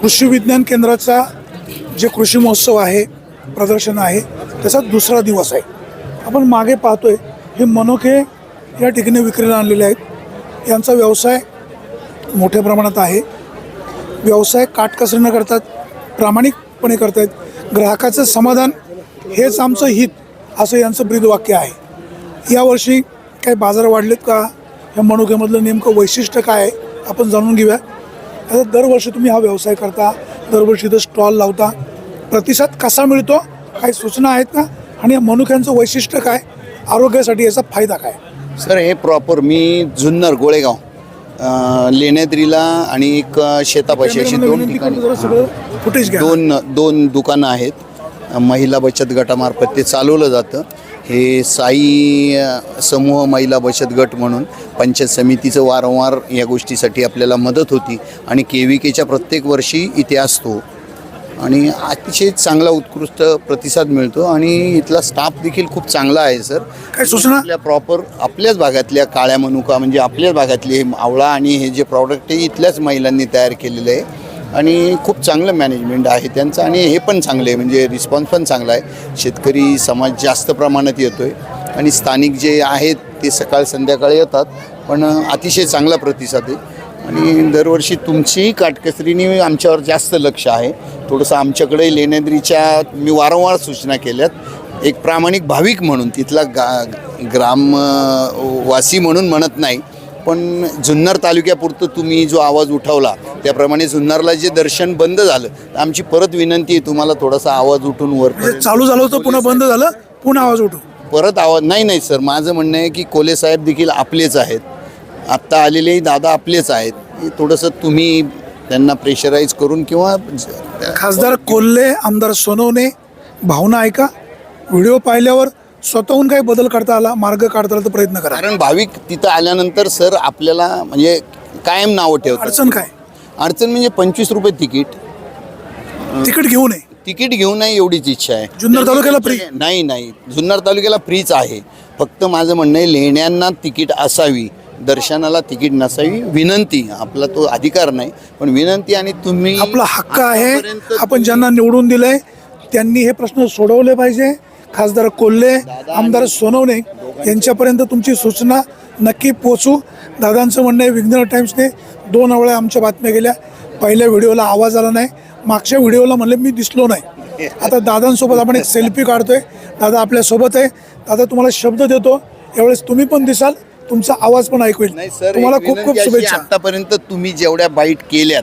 कृषी विज्ञान केंद्राचा जे कृषी महोत्सव आहे प्रदर्शन आहे त्याचा दुसरा दिवस आहे. आपण मागे पाहतोय हे मनोखे या ठिकाणी विक्रीला आणलेले आहेत. यांचा व्यवसाय मोठ्या प्रमाणात आहे. व्यवसाय काटकसरी न करतात प्रामाणिकपणे करतायत. ग्राहकाचं समाधान हेच आमचं हित असं यांचं ब्रीदवाक्य आहे. यावर्षी काही बाजार वाढलेत का? या मनुक्यामधलं नेमकं वैशिष्ट्य काय आहे आपण जाणून घेऊया. आता दरवर्षी तुम्ही हा व्यवसाय करता दरवर्षी इथं स्टॉल लावता. प्रतिसाद कसा मिळतो? काही सूचना आहेत का? आणि या मनुक्यांचं वैशिष्ट्य काय? आरोग्यासाठी याचा फायदा काय? सर हे प्रॉपर मी जुन्नर गोळेगाव लेण्याद्रीला आणि एक शेतापाशी अशी दोन ठिकाणी. फुटेज दोन दोन दुकानं आहेत. महिला बचत गटामार्फत ते चालवलं जातं. हे साई समूह महिला बचत गट म्हणून पंचायत समितीचं वारंवार या गोष्टीसाठी आपल्याला मदत होती आणि के व्ही केच्या प्रत्येक वर्षी इथे असतो. आणि अतिशय चांगला उत्कृष्ट प्रतिसाद मिळतो आणि इथला स्टाफ देखील खूप चांगला आहे सर. काय सूचना? आपल्या प्रॉपर आपल्याच भागातल्या काळ्या मनुका म्हणजे आपल्याच भागातले हे आवळा आणि हे जे प्रॉडक्ट आहे इथल्याच महिलांनी तयार केलेलं आहे. आणि खूप चांगलं मॅनेजमेंट आहे त्यांचं आणि हे पण चांगलं आहे म्हणजे रिस्पॉन्स पण चांगला आहे. शेतकरी समाज जास्त प्रमाणात येतो आहे आणि स्थानिक जे आहेत ते सकाळ संध्याकाळी येतात पण अतिशय चांगला प्रतिसाद आहे. आणि दरवर्षी तुमचीही काटकसरीने आमच्यावर जास्त लक्ष आहे. थोडंसं आमच्याकडे लेण्याद्रीच्या मी वारंवार सूचना केल्यात. एक प्रामाणिक भाविक म्हणून तिथला गा ग्रामवासी म्हणून म्हणत नाही. पण जुन्नर तालुक्यापुरतं तुम्ही जो आवाज उठवला त्याप्रमाणे जुन्नरला जे दर्शन बंद झालं तर आमची परत विनंती आहे तुम्हाला थोडासा आवाज उठून वर म्हणजे चालू झालं होतं पुन्हा बंद झालं पुन्हा आवाज उठू परत आवाज नाही नाही सर माझं म्हणणं आहे की कोले साहेब देखील आपलेच आहेत. आत्ता आलेलेही दादा आपलेच आहेत. थोडंसं तुम्ही त्यांना प्रेशराईज करून किंवा खासदार कोल्हे आमदार सोनवणे भावना ऐका. व्हिडिओ पाहिल्यावर स्वतःहून काही बदल करता आला मार्ग काढता आला तर प्रयत्न करा. कारण भाविक तिथं आल्यानंतर सर आपल्याला म्हणजे कायम नावं ठेवतात. अडचण काय? अडचण म्हणजे पंचवीस रुपये तिकीट. तिकीट घेऊ नये. तिकीट घेऊ नये एवढीच इच्छा आहे. जुन्नर तालुक्याला free? नाही नाही. जुन्नर तालुक्याला फ्रीच आहे. फक्त माझं म्हणणं आहे लेण्यांना तिकीट असावी. दर्शनाला तिकीट नसावी. विनंती आपला तो अधिकार नाही. पण विनंती आणि तुम्ही आपला हक्क आहे. आपण ज्यांना निवडून दिलंय त्यांनी हे प्रश्न सोडवले पाहिजे. खासदार कोल्हे आमदार सोनवणे यांच्यापर्यंत तुमची सूचना नक्की पोचू दादांचं म्हणणं आहे विघ्न टाइम्सने दोन वेळा आमच्या बातम्या गेल्या. पहिल्या व्हिडिओला आवाज आला नाही. मागच्या व्हिडिओला म्हणले मी दिसलो नाही. आता दादांसोबत आपण एक सेल्फी काढतोय. दादा आपल्यासोबत आहे. दादा तुम्हाला शब्द देतो. यावेळेस तुम्ही पण दिसाल. तुमचा आवाज पण ऐकू येईल. तुम्हाला खूप खूप शुभेच्छा. आतापर्यंत तुम्ही जेवढ्या बाईट केल्यात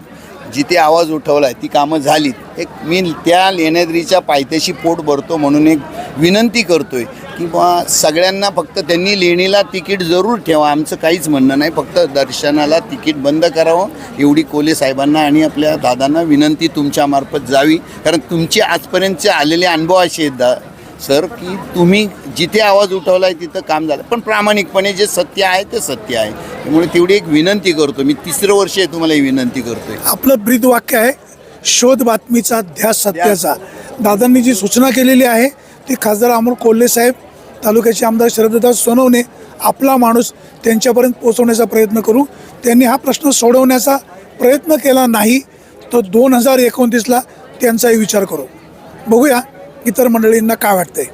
जिथे आवाज उठवला आहे ती कामं झालीत. एक मी त्या लेण्याद्रीच्या पायथ्याशी पोट भरतो म्हणून एक विनंती करतोय की बा सगळ्यांना फक्त त्यांनी लेणीला तिकीट जरूर ठेवा. आमचं काहीच म्हणणं नाही. फक्त दर्शनाला तिकीट बंद करावं. एवढी कोले साहेबांना आणि आपल्या दादांना विनंती तुमच्यामार्फत जावी. कारण तुमचे आजपर्यंतचे आलेले अनुभव असे आहेत दा सर की तुम्ही जिथे आवाज उठवला आहे तिथं काम झालं. पण प्रामाणिकपणे जे सत्य आहे ते सत्य आहे. त्यामुळे तेवढी एक विनंती करतो. मी तिसरं वर्ष आहे तुम्हाला ही विनंती करतोय. आपलं ब्रीद वाक्य आहे शोध बातमीचा ध्यास सत्याचा. दादांनी जी सूचना केलेली आहे ती खासदार अमोल कोल्हे साहेब तालुक्याचे आमदार शरददास सोनवणे आपला माणूस त्यांच्यापर्यंत पोहोचवण्याचा प्रयत्न करू. त्यांनी हा प्रश्न सोडवण्याचा प्रयत्न केला नाही तर दोन हजार एकोणतीसला त्यांचाही विचार करू. बघूया इतर मंडळींना काय वाटतंय?